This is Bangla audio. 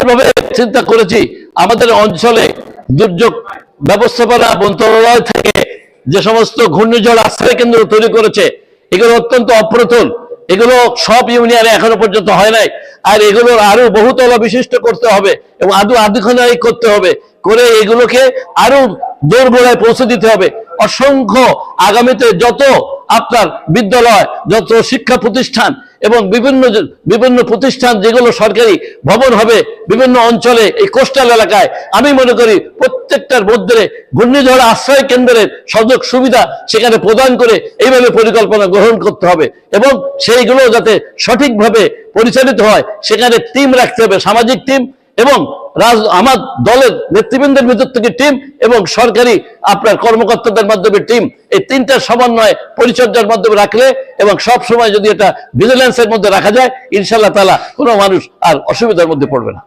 এমনভাবে চিন্তা করেছি, আমাদের অঞ্চলে দুর্যোগ ব্যবস্থাপনা মন্ত্রণালয় থেকে যে সমস্ত ঘূর্ণিঝড় আশ্রয় কেন্দ্র তৈরি করেছে, এগুলো অত্যন্ত অপ্রতুল। এগুলো সব ইউনিয়নে এখনও পর্যন্ত হয় নাই। আর এগুলোর আরও বহুতলা বিশিষ্ট করতে হবে এবং আদু আধুখানায় করতে হবে। করে এগুলোকে আরও দোরগোড়ায় পৌঁছে দিতে হবে। অসংখ্য আগামীতে যত আপনার বিদ্যালয়, যত শিক্ষা প্রতিষ্ঠান এবং বিভিন্ন বিভিন্ন প্রতিষ্ঠান যেগুলো সরকারি ভবন হবে বিভিন্ন অঞ্চলে এই কোস্টাল এলাকায়, আমি মনে করি প্রত্যেকটার মধ্যে ঘূর্ণিঝড় আশ্রয় কেন্দ্রের সুযোগ সুবিধা সেখানে প্রদান করে এইভাবে পরিকল্পনা গ্রহণ করতে হবে এবং সেইগুলো যাতে সঠিকভাবে পরিচালিত হয়, সেখানে টিম রাখতে হবে, সামাজিক টিম এবং রাজ, আমার দলের নেতৃবৃন্দের ভিতর থেকে টিম এবং সরকারি আপনার কর্মকর্তাদের মাধ্যমে টিম এই তিনটা সমন্বয় পরিচর্যার মাধ্যমে রাখলে এবং সব সময় যদি এটা ভিজিলেন্সের মধ্যে রাখা যায় ইনশাল্লাহ তালা কোনো মানুষ আর অসুবিধার মধ্যে পড়বে না।